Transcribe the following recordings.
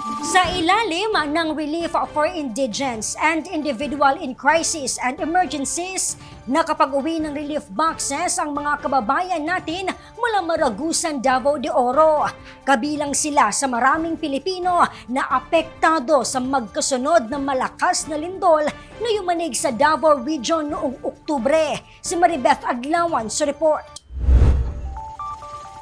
Sa ilalim ng Relief for Indigents and Individual in Crisis and Emergencies, nakapag-uwi ng relief boxes ang mga kababayan natin mula Maragusan, Davao de Oro. Kabilang sila sa maraming Pilipino na apektado sa magkasunod na malakas na lindol na yumanig sa Davao Region noong Oktubre. Si Maribeth Adlawan sa report.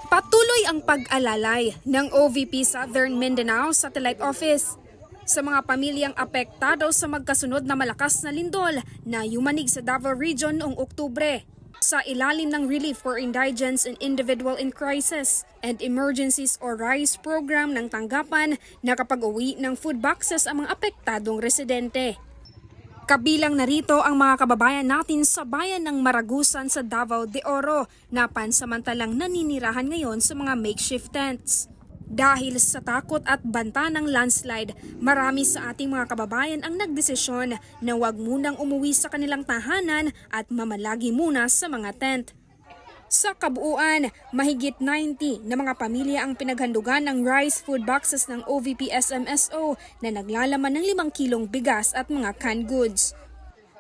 Patuloy ang pag-alalay ng OVP Southern Mindanao Satellite Office sa mga pamilyang apektado sa magkasunod na malakas na lindol na yumanig sa Davao Region noong Oktubre. Sa ilalim ng Relief for Indigents and Individual in Crisis and Emergencies or RISE program ng tanggapan, nakapag-uwi ng food boxes ang mga apektadong residente. Kabilang narito ang mga kababayan natin sa bayan ng Maragusan sa Davao de Oro na pansamantalang naninirahan ngayon sa mga makeshift tents. Dahil sa takot at banta ng landslide, marami sa ating mga kababayan ang nagdesisyon na huwag munang umuwi sa kanilang tahanan at mamalagi muna sa mga tent. Sa kabuuan, mahigit 90 na mga pamilya ang pinaghandugan ng rice food boxes ng OVP SMSO na naglalaman ng 5 kilong bigas at mga canned goods.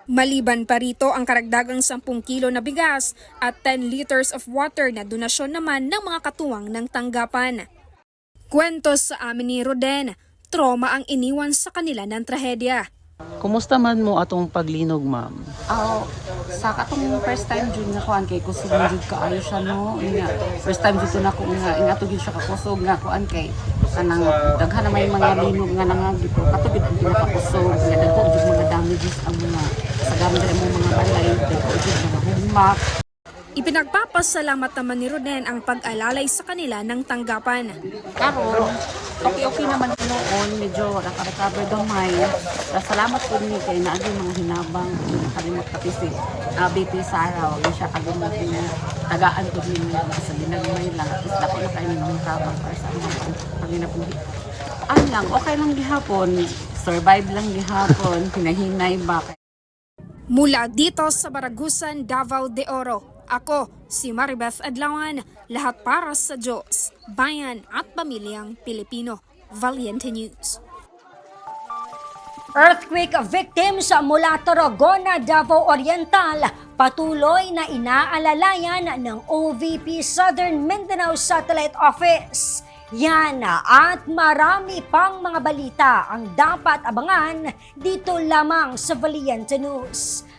Maliban pa rito ang karagdagang 10 kilo na bigas at 10 liters of water na donasyon naman ng mga katuwang ng tanggapan. Kwento sa amin ni Roden, trauma ang iniwan sa kanila ng trahedya. Kumusta man mo atong paglinog, ma'am? Ako, sa katong first time jud nga kuan kay kusog na jud kaayo siya no. Nga, first time jud na ko nga ingato jud siya ka kusog nga kuan kay kanang daghan na may mga linog nga nangagi pero kato gid ang pinakakusog nga dagko jud mga damages ang mga sa gamit mo mga balay dagko jud mga humak Ipinagpapasalamat naman ni Roden ang pag-alalay sa kanila ng tanggapan. karon okay okay naman noon medyo naka-recover gamay Sa salamat po ni kay naagi mga hinabang nakalimot pati si uh, BP Sara. Wag siya kagumot na tagaan ko din sa ginagmay lang at dako na kayo ng tabang para sa mga panginabuhi ano lang okay lang gihapon survive lang gihapon hinahinay ba? Mula dito sa Baragusan, Davao de Oro, ako si Maribeth Adlawan, lahat para sa Diyos, bayan at pamilyang Pilipino. Valiente News. Earthquake victims mula Tarragona, Davao Oriental patuloy na inaalalayan ng OVP Southern Mindanao Satellite Office. Yan at marami pang mga balita ang dapat abangan dito lamang sa Valiente News.